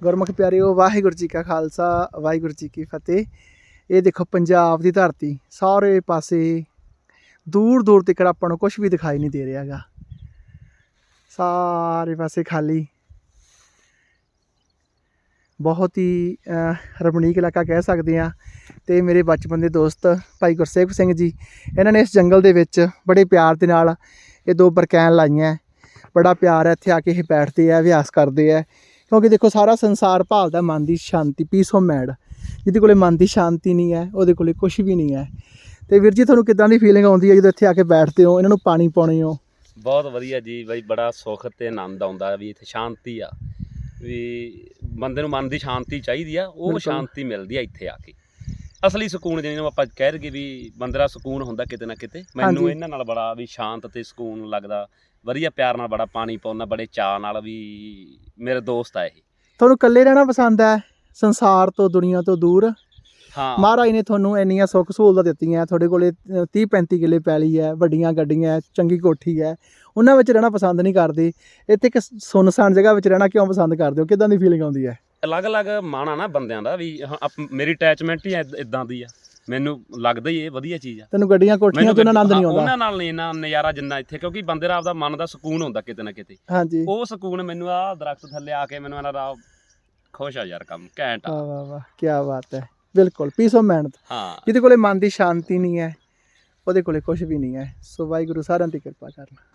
ਗੁਰਮੁਖ ਪਿਆਰਿਓ, ਵਾਹਿਗੁਰੂ ਜੀ ਕਾ ਖਾਲਸਾ, ਵਾਹਿਗੁਰੂ ਜੀ ਕੀ ਫਤਿਹ। ਇਹ ਦੇਖੋ ਪੰਜਾਬ ਦੀ ਧਰਤੀ, ਸਾਰੇ ਪਾਸੇ ਦੂਰ ਦੂਰ ਤੱਕ ਆਪਾਂ ਨੂੰ ਕੁਝ ਵੀ ਦਿਖਾਈ ਨਹੀਂ ਦੇ ਰਿਹਾ ਹੈਗਾ। ਸਾਰੇ ਪਾਸੇ ਖਾਲੀ। ਬਹੁਤ ਹੀ ਰਮਣੀਕ ਇਲਾਕਾ ਕਹਿ ਸਕਦੇ ਆ ਤੇ ਮੇਰੇ ਬਚਪਨ ਦੇ ਦੋਸਤ ਭਾਈ ਗੁਰਸੇਵਕ ਸਿੰਘ ਜੀ, ਇਹਨਾਂ ਨੇ ਇਸ ਜੰਗਲ ਦੇ ਵਿੱਚ ਬੜੇ ਪਿਆਰ ਦੇ ਨਾਲ ਇਹ ਦੋ ਬਰਕੈਨ ਲਾਈਆਂ। ਬੜਾ ਪਿਆਰ ਹੈ ਇੱਥੇ ਆ ਕੇ ਇਹ ਬੈਠਦੇ ਆ, ਅਭਿਆਸ ਕਰਦੇ ਆ। ਕਿਉਂਕਿ ਦੇਖੋ ਸਾਰਾ ਸੰਸਾਰ ਭਾਲਦਾ ਮਨ ਦੀ ਸ਼ਾਂਤੀ ਪੀਸ ਆਫ ਮਾਈਂਡ ਜਿਹਦੇ ਕੋਲੇ ਮਨ ਦੀ ਸ਼ਾਂਤੀ ਨਹੀਂ ਹੈ ਉਹਦੇ ਕੋਲੇ ਕੁਝ ਵੀ ਨਹੀਂ ਹੈ। ਤੇ ਵੀਰ ਜੀ ਤੁਹਾਨੂੰ ਕਿਦਾਂ ਦੀ ਫੀਲਿੰਗ ਆਉਂਦੀ ਹੈ ਜਦੋਂ ਇੱਥੇ ਆ ਕੇ ਬੈਠਦੇ ਹੋ? ਇਹਨਾਂ ਨੂੰ ਪਾਣੀ ਪਾਉਣੇ ਹੋ? ਬਹੁਤ ਵਧੀਆ ਜੀ ਬਈ ਬੜਾ ਸੁੱਖ ਤੇ ਆਨੰਦ ਆਉਂਦਾ ਵੀ ਇੱਥੇ ਸ਼ਾਂਤੀ ਆ। ਵੀ ਬੰਦੇ ਨੂੰ ਮਨ ਦੀ ਸ਼ਾਂਤੀ ਚਾਹੀਦੀ ਆ ਉਹ। ਸ਼ਾਂਤੀ ਮਿਲਦੀ ਆ ਇੱਥੇ ਆ ਕੇ। ਅਸਲੀ ਸਕੂਨ ਜਿਹਨੂੰ ਆਪਾਂ ਕਹਿ ਰਗੇ ਵੀ ਬੰਦੇ ਦਾ ਸਕੂਨ ਹੁੰਦਾ ਕਿਤੇ ਨਾ ਕਿਤੇ ਮੈਨੂੰ। ਇਹਨਾਂ ਨਾਲ ਬੜਾ ਵੀ ਸ਼ਾਂਤ ਤੇ ਸਕੂਨ ਲੱਗਦਾ ਵਧੀਆ ਪਿਆਰ ਨਾਲ ਬੜਾ ਪਾਣੀ ਪਾਉਣਾ ਬੜੇ ਚਾਅ ਨਾਲ ਵੀ ਮੇਰੇ ਦੋਸਤ ਆ ਇਹ। ਤੁਹਾਨੂੰ ਇਕੱਲੇ ਰਹਿਣਾ ਪਸੰਦ ਹੈ? ਸੰਸਾਰ ਤੋਂ ਦੁਨੀਆ ਤੋਂ ਦੂਰ? ਹਾਂ। ਮਹਾਰਾਜ ਨੇ ਤੁਹਾਨੂੰ ਇੰਨੀਆਂ ਸੁੱਖ ਸਹੂਲਤਾਂ ਦਿੱਤੀਆਂ ਤੁਹਾਡੇ ਕੋਲੇ 30 35 ਕਿੱਲੇ ਪੈਲੀ ਹੈ ਵੱਡੀਆਂ ਗੱਡੀਆਂ ਚੰਗੀ ਕੋਠੀ ਹੈ ਉਹਨਾਂ ਵਿੱਚ ਰਹਿਣਾ ਪਸੰਦ ਨਹੀਂ ਕਰਦੇ। ਇੱਥੇ ਇੱਕ ਸੁੰਨਸਾਨ ਜਗ੍ਹਾ ਵਿੱਚ ਰਹਿਣਾ ਕਿਉਂ ਪਸੰਦ ਕਰਦੇ ਹੋ? ਕਿਦਾਂ ਦੀ ਫੀਲਿੰਗ ਆਉਂਦੀ ਹੈ? ਅਲੱਗ-ਅਲੱਗ ਆ ਨਾ ਬੰਦਿਆਂ ਦਾ ਵੀ ਹਾਂ, ਮੇਰੀ ਅਟੈਚਮੈਂਟ ਹੀ ਇਦਾਂ ਦੀ ਆ। ਮੈਨੂੰ ਲੱਗਦਾ ਹੀ ਇਹ ਵਧੀਆ ਚੀਜ਼ ਆ। ਤੈਨੂੰ ਗੱਡੀਆਂ ਕੋਠੀਆਂ ਤੋਂ ਆਨੰਦ ਨਹੀਂ ਹਾਂ, ਆਉਂਦਾ। ਉਹਨਾਂ ਨਾਲ ਨਹੀਂ ਇੰਨਾ ਨਜ਼ਾਰਾ ਜਿੰਨਾ ਇੱਥੇ ਕਿਉਂਕਿ ਬੰਦੇ ਦਾ ਆਪਦਾ ਮਨ ਦਾ ਸਕੂਨ ਹੁੰਦਾ ਕਿਤੇ ਨਾ ਕਿਤੇ। ਹਾਂਜੀ। ਉਹ ਸਕੂਨ ਮੈਨੂੰ ਆ ਦਰਖਤ ਥੱਲੇ ਆ ਕੇ ਮੈਨੂੰ ਇਹਨਾਂ ਦਾ ਖੁਸ਼ ਆ ਯਾਰ ਕੰਮ ਘੈਂਟ ਆ। ਵਾਹ ਵਾਹ ਵਾਹ ਕੀ ਬਾਤ ਹੈ। ਬਿਲਕੁਲ ਪੀਸ ਆਫ ਮਾਈਂਡ ਹਾਂ। ਜਿਹਦੇ ਕੋਲੇ ਮਨ ਦੀ ਸ਼ਾਂਤੀ ਨਹੀਂ ਹੈ ਉਹਦੇ ਕੋਲੇ ਕੁਝ ਵੀ ਨਹੀਂ ਹੈ। ਸੋ ਵਾਹਿਗੁਰੂ ਸਾਰਿਆਂ ਦੀ ਕਿਰਪਾ ਕਰਨ